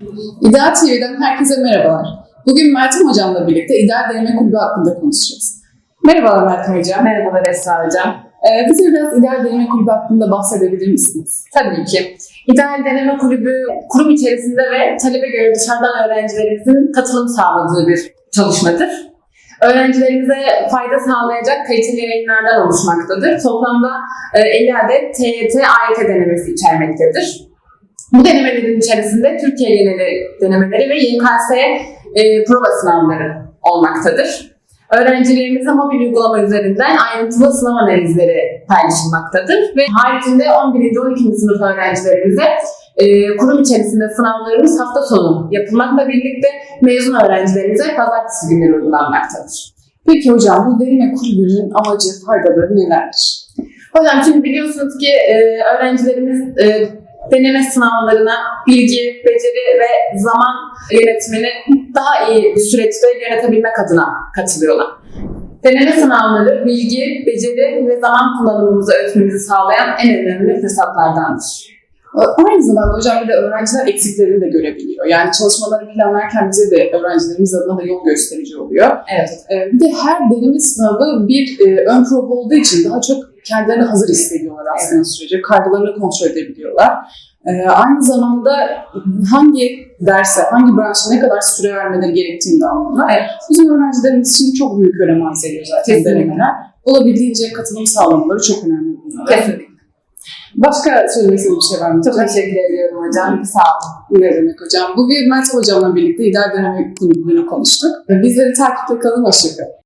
İdeal TV'den herkese merhabalar. Bugün Meltem Hocam'la birlikte İdeal Deneme Kulübü hakkında konuşacağız. Merhabalar Meltem Hocam. Merhabalar Esra Hocam. Ee, bize biraz İdeal Deneme Kulübü hakkında bahsedebilir misiniz? Tabii ki. İdeal Deneme Kulübü kurum içerisinde ve talebe göre dışarıdan öğrencilerimizin katılım sağladığı bir çalışmadır. Öğrencilerimize fayda sağlayacak kaliteli yayınlardan oluşmaktadır. Toplamda e, 50 adet TYT, AYT denemesi içermektedir. Bu denemelerin içerisinde Türkiye geneli denemeleri ve YKS e, prova sınavları olmaktadır. Öğrencilerimize mobil uygulama üzerinden ayrıntılı sınav analizleri paylaşılmaktadır ve haricinde 11. 12. sınıf öğrencilerimize e, kurum içerisinde sınavlarımız hafta sonu yapılmakla birlikte mezun öğrencilerimize pazartesi günleri uygulanmaktadır. Peki hocam bu deneme kulübünün amacı, faydaları nelerdir? Hocam şimdi biliyorsunuz ki e, öğrencilerimiz e, deneme sınavlarına bilgi, beceri ve zaman yönetimini daha iyi bir süreçte yönetebilmek adına katılıyorlar. Deneme sınavları bilgi, beceri ve zaman kullanımımızı ölçmemizi sağlayan en önemli fırsatlardandır. Aynı zamanda hocam bir de öğrenciler eksiklerini de görebiliyor. Yani çalışmaları planlarken bize de öğrencilerimiz adına da yol gösterici oluyor. Evet. Ee, bir de her deneme sınavı bir e, ön prova olduğu için daha çok kendilerini hazır hissediyorlar aslında sürece. Kaygılarını kontrol edebiliyorlar. Ee, aynı zamanda hangi derse, hangi branşa ne kadar süre vermeleri gerektiğini de anlıyorlar. Evet. Bizim öğrencilerimiz için çok büyük önem arz ediyor zaten denemeler. Olabildiğince katılım sağlamaları çok önemli. Kesinlikle. Başka söylemek istediğim bir şey var mı? Çok teşekkür ediyorum hocam. Sağ olun. Ne demek hocam? Bugün Meltem Hocam'la birlikte İdare Deneme Kulübü'nü konuştuk. Bizleri takipte kalın, hoşçakalın.